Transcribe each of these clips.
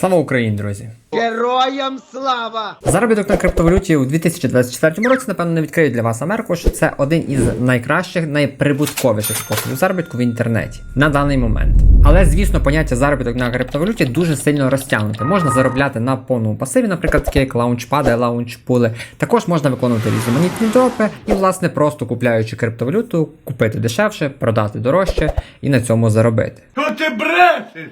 Слава Україні, друзі! Героям слава! Заробіток на криптовалюті у 2024 році, напевно, не відкриють для вас Америку, що це один із найкращих, найприбутковіших способів заробітку в інтернеті на даний момент. Але звісно, поняття заробіток на криптовалюті дуже сильно розтягнуте. Можна заробляти на повному пасиві, наприклад, такі як лаунчпади, лаунчпули. Також можна виконувати різноманітні дропи і, власне, просто купляючи криптовалюту, купити дешевше, продати дорожче і на цьому заробити. Що ти брешеш?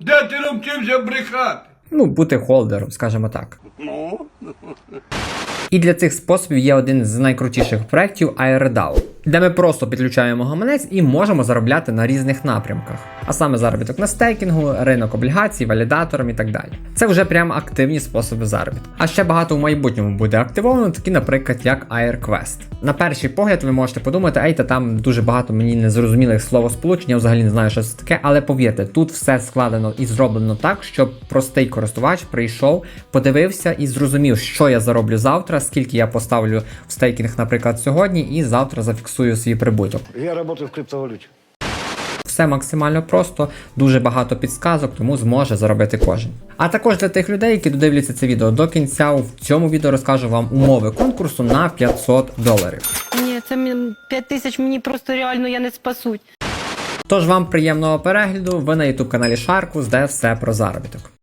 Де ти навчився брехати? Ну, бути холдером, скажімо так. І для цих способів є один з найкрутіших проєктів AirDAO, де ми просто підключаємо гаманець і можемо заробляти на різних напрямках. А саме заробіток на стейкінгу, ринок облігацій, валідатором і так далі. Це вже прям активні способи заробітку. А ще багато в майбутньому буде активовано, такі, наприклад, як AirQuest. На перший погляд ви можете подумати, ей, та там дуже багато мені незрозумілих словосполучень, я взагалі не знаю, що це таке, але повірте, тут все складено і зроблено так, щоб простий користувач прийшов, подивився і зрозумів, що я зароблю завтра, скільки я поставлю в стейкінг, наприклад, сьогодні, і завтра зафіксую свій прибуток. Я работаю в криптовалюте. Все максимально просто, дуже багато підсказок, тому зможе заробити кожен. А також для тих людей, які додивляться це відео до кінця, в цьому відео розкажу вам умови конкурсу на 500 доларів. Ні, це 5 тисяч мені просто реально я не спасуть. Тож вам приємного перегляду, ви на YouTube каналі Шаркус, де все про заробіток.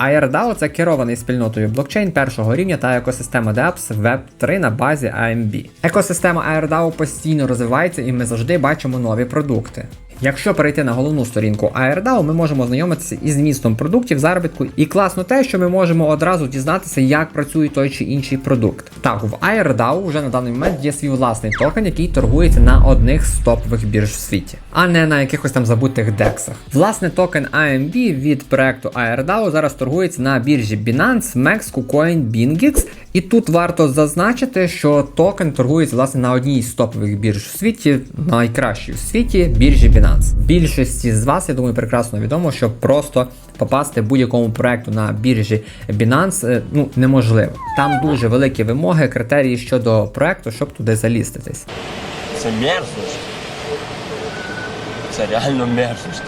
AirDAO – це керований спільнотою блокчейн першого рівня та екосистема DApps Web 3 на базі AMB. Екосистема AirDAO постійно розвивається і ми завжди бачимо нові продукти. Якщо перейти на головну сторінку AirDAO, ми можемо ознайомитися із змістом продуктів заробітку, і класно те, що ми можемо одразу дізнатися, як працює той чи інший продукт. Так, в AirDAO вже на даний момент є свій власний токен, який торгується на одних з топових бірж в світі, а не на якихось там забутих дексах. Власне, токен AMB від проекту AirDAO зараз торгується на біржі Binance, Mex, KuCoin, BingX. І тут варто зазначити, що токен торгується власне на одній з топових бірж в світі, найкращій в світі біржі Binance. Більшості з вас, я думаю, прекрасно відомо, що просто попасти будь-якому проекту на біржі Binance е, ну, неможливо. Там дуже великі вимоги, критерії щодо проекту, щоб туди заліститись. Це мерзость. Це реально мерзость.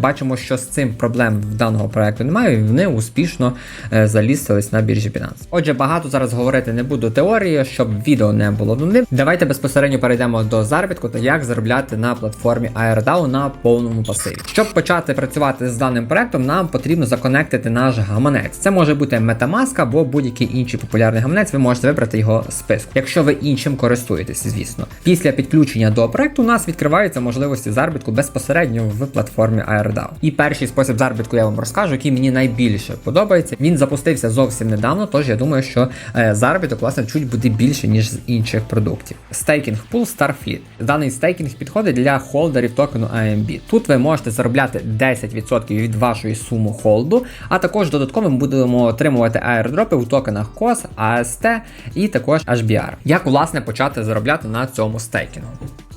Бачимо, що з цим проблем в даного проекту немає, і вони успішно е, залістились на біржі Binance. Отже, багато зараз говорити не буду теорії, щоб відео не було нудним. Давайте безпосередньо перейдемо до заробітку та як заробляти на платформі AirDAO на повному пасиві. Щоб почати працювати з даним проектом, нам потрібно законектити наш гаманець. Це може бути Metamask або будь-який інший популярний гаманець. Ви можете вибрати його з списку, якщо ви іншим користуєтесь, звісно. Після підключення до проекту у нас відкриваються можливості заробітку безпосередньо в платформі AirDAO. І перший спосіб заробітку я вам розкажу, який мені найбільше подобається. Він запустився зовсім недавно, тож я думаю, що е, заробіток власне чуть буде більше, ніж з інших продуктів. Стейкінг пул Starfleet. Даний стейкінг підходить для холдерів токену AMB. Тут ви можете заробляти 10% від вашої суми холду, а також додатково ми будемо отримувати аірдропи у токенах COS, AST і також HBR. Як власне почати заробляти на цьому стейкінгу?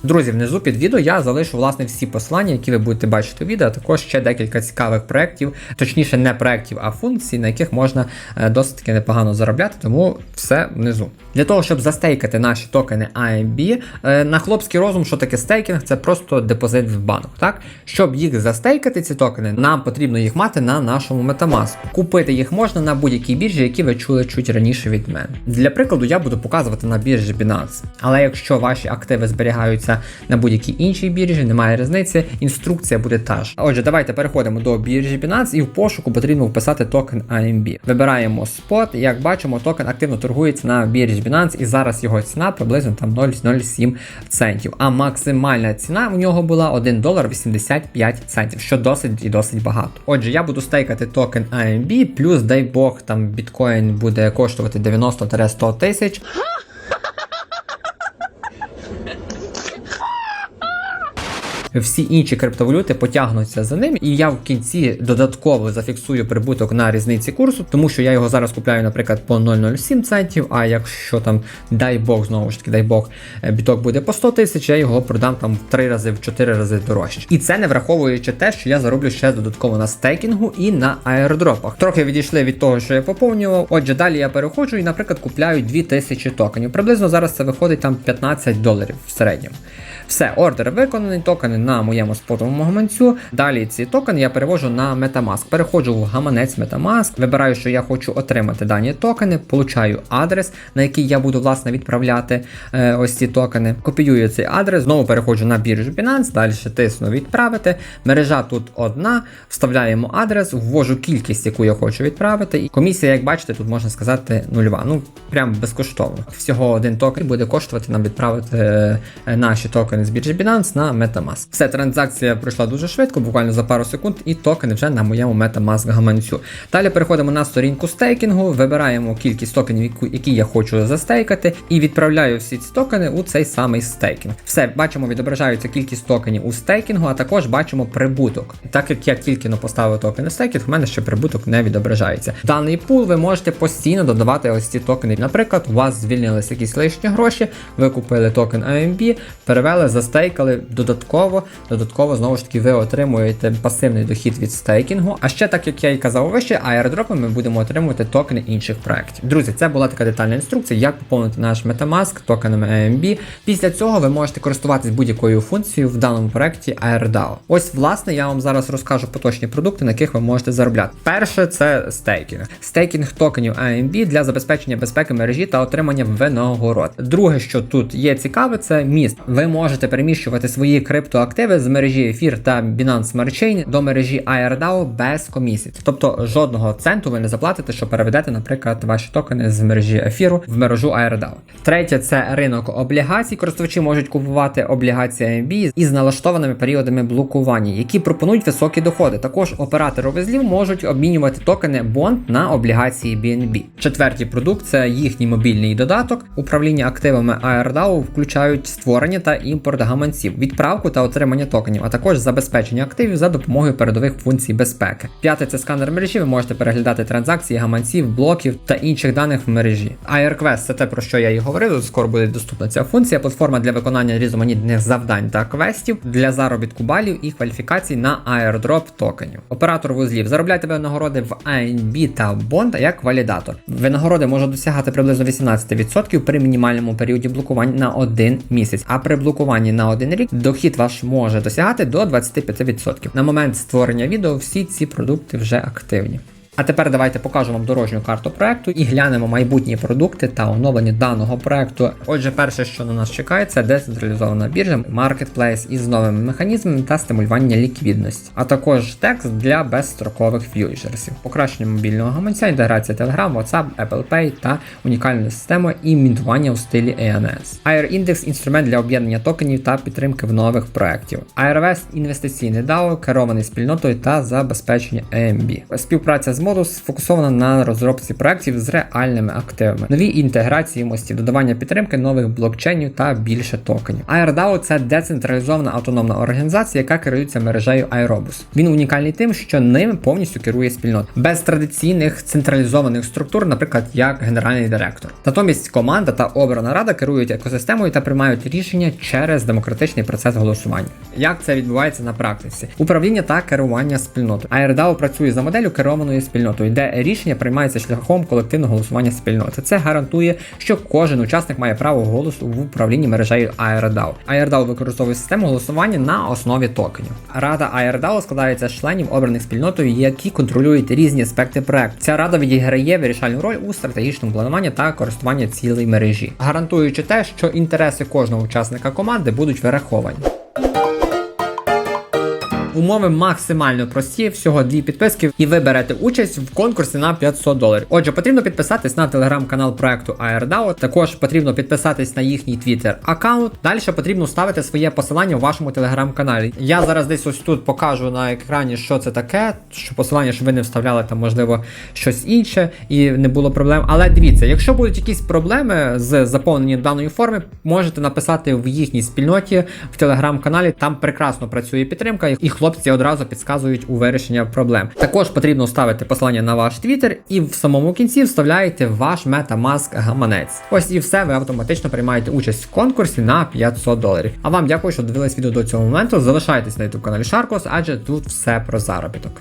Друзі, внизу під відео я залишу власне всі посилання, які ви будете бачити у відео, а також ще декілька цікавих проєктів, точніше, не проєктів, а функцій, на яких можна е, досить таки непогано заробляти, тому все внизу. Для того, щоб застейкати наші токени AMB, е, на хлопський розум, що таке стейкінг, це просто депозит в банк. Так? Щоб їх застейкати, ці токени, нам потрібно їх мати на нашому Metamask. Купити їх можна на будь-якій біржі, які ви чули чуть раніше від мене. Для прикладу, я буду показувати на біржі Binance. Але якщо ваші активи зберігаються на будь-якій іншій біржі, немає різниці, інструкція буде та ж. Отже, давайте переходимо до біржі Binance і в пошуку потрібно вписати токен AMB. Вибираємо спот. Як бачимо, токен активно торгується на біржі Binance, і зараз його ціна приблизно там 0,07 центів. А максимальна ціна у нього була 1 долар 85 центів, що досить і досить багато. Отже, я буду стейкати токен AMB, плюс дай Бог, там біткоін буде коштувати 90-100 тисяч. Всі інші криптовалюти потягнуться за ним, і я в кінці додатково зафіксую прибуток на різниці курсу, тому що я його зараз купляю, наприклад, по 0,07 центів. А якщо там дай Бог, знову ж таки, дай Бог, е, біток буде по 100 тисяч, я його продам там в 3 рази, в 4 рази дорожче. І це не враховуючи те, що я зароблю ще додатково на стейкінгу і на аеродропах. Трохи відійшли від того, що я поповнював. Отже, далі я переходжу і, наприклад, купляю 2000 токенів. Приблизно зараз це виходить там 15 доларів в середньому. Все, ордер виконаний, токени на моєму спотовому гаманцю. Далі ці токени я перевожу на Metamask. Переходжу в гаманець Metamask, вибираю, що я хочу отримати дані токени, получаю адрес, на який я буду власне відправляти е, ось ці токени. Копіюю цей адрес, знову переходжу на біржу Binance, далі тисну відправити. Мережа тут одна, вставляємо адрес, ввожу кількість, яку я хочу відправити. І комісія, як бачите, тут можна сказати нульова. Ну прям безкоштовно. Всього один токен буде коштувати нам відправити е, наші токени з біржі Binance на Metamask. Все, транзакція пройшла дуже швидко, буквально за пару секунд, і токени вже на моєму Metamask гаманцю. Далі переходимо на сторінку стейкінгу, вибираємо кількість токенів, які я хочу застейкати, і відправляю всі ці токени у цей самий стейкінг. Все, бачимо, відображається кількість токенів у стейкінгу, а також бачимо прибуток. Так як я тільки но поставив токени стейкінг, в мене ще прибуток не відображається. Даний пул ви можете постійно додавати ось ці токени. Наприклад, у вас звільнилися якісь лишні гроші, ви купили токен AMB, перевели, застейкали додатково. Додатково знову ж таки ви отримуєте пасивний дохід від стейкінгу. А ще, так як я і казав вище, аеродропами ми будемо отримувати токени інших проєктів. Друзі, це була така детальна інструкція, як поповнити наш Metamask токенами AMB. Після цього ви можете користуватись будь-якою функцією в даному проєкті AirDAO. Ось, власне, я вам зараз розкажу поточні продукти, на яких ви можете заробляти. Перше це стейкінг. Стейкінг токенів AMB для забезпечення безпеки мережі та отримання винагород. Друге, що тут є цікаве, це міст. Ви можете переміщувати свої криптоактиви з мережі Ефір та Binance Smart Chain до мережі AirDAO без комісій. Тобто жодного центу ви не заплатите, що переведете, наприклад, ваші токени з мережі ефіру в мережу AirDAO. Третє це ринок облігацій. Користувачі можуть купувати облігації AMB із налаштованими періодами блокування, які пропонують високі доходи. Також оператори вузлів можуть обмінювати токени Bond на облігації BNB. Четвертий продукт це їхній мобільний додаток. Управління активами AirDAO включають створення та імпорт гаманців, відправку та отримання токенів, а також забезпечення активів за допомогою передових функцій безпеки. П'яте це сканер мережі. Ви можете переглядати транзакції, гаманців, блоків та інших даних в мережі. AirQuest – це те, про що я і говорив. Скоро буде доступна ця функція. Платформа для виконання різноманітних завдань та квестів для заробітку балів і кваліфікацій на airdrop токенів. Оператор вузлів заробляйте винагороди в ANB та Bond як валідатор. Винагороди можуть досягати приблизно 18% при мінімальному періоді блокувань на один місяць, а при блокуванні на один рік дохід ваш може досягати до 25%. На момент створення відео всі ці продукти вже активні. А тепер давайте покажу вам дорожню карту проекту і глянемо майбутні продукти та оновлення даного проекту. Отже, перше, що на нас чекає, це децентралізована біржа, маркетплейс із новими механізмами та стимулювання ліквідності, а також текст для безстрокових ф'ючерсів, покращення мобільного гаманця, інтеграція Telegram, WhatsApp, Apple Pay та унікальна система імітування у стилі ENS. Air Index – інструмент для об'єднання токенів та підтримки в нових проєктів. AirVest – інвестиційний DAO, керований спільнотою та забезпечення AMB. Співпраця з Modus сфокусована на розробці проєктів з реальними активами, нові інтеграції мостів, додавання підтримки нових блокчейнів та більше токенів. AirDAO – це децентралізована автономна організація, яка керується мережею Aerobus. Він унікальний тим, що ним повністю керує спільнота, без традиційних централізованих структур, наприклад, як генеральний директор. Натомість команда та обрана рада керують екосистемою та приймають рішення через демократичний процес голосування. Як це відбувається на практиці? Управління та керування спільнотою. AirDAO працює за моделлю керованої спільнотою, де рішення приймаються шляхом колективного голосування спільноти. Це гарантує, що кожен учасник має право голосу в управлінні мережею AirDAO. AirDAO використовує систему голосування на основі токенів. Рада AirDAO складається з членів, обраних спільнотою, які контролюють різні аспекти проекту. Ця рада відіграє вирішальну роль у стратегічному плануванні та користуванні цілей мережі, гарантуючи те, що інтереси кожного учасника команди будуть враховані. Умови максимально прості, всього дві підписки, і ви берете участь в конкурсі на 500 доларів. Отже, потрібно підписатись на телеграм-канал проекту AirDAO, Також потрібно підписатись на їхній твіттер аккаунт. Далі потрібно ставити своє посилання в вашому телеграм-каналі. Я зараз десь ось тут покажу на екрані, що це таке, що посилання, щоб ви не вставляли там, можливо, щось інше і не було проблем. Але дивіться, якщо будуть якісь проблеми з заповненням даної форми, можете написати в їхній спільноті в телеграм-каналі. Там прекрасно працює підтримка, і хлопці одразу підказують у вирішення проблем. Також потрібно ставити послання на ваш твіттер, і в самому кінці вставляєте ваш MetaMask гаманець. Ось і все, ви автоматично приймаєте участь в конкурсі на 500 доларів. А вам дякую, що дивились відео до цього моменту. Залишайтесь на youtube каналі Sharkos, адже тут все про заробіток.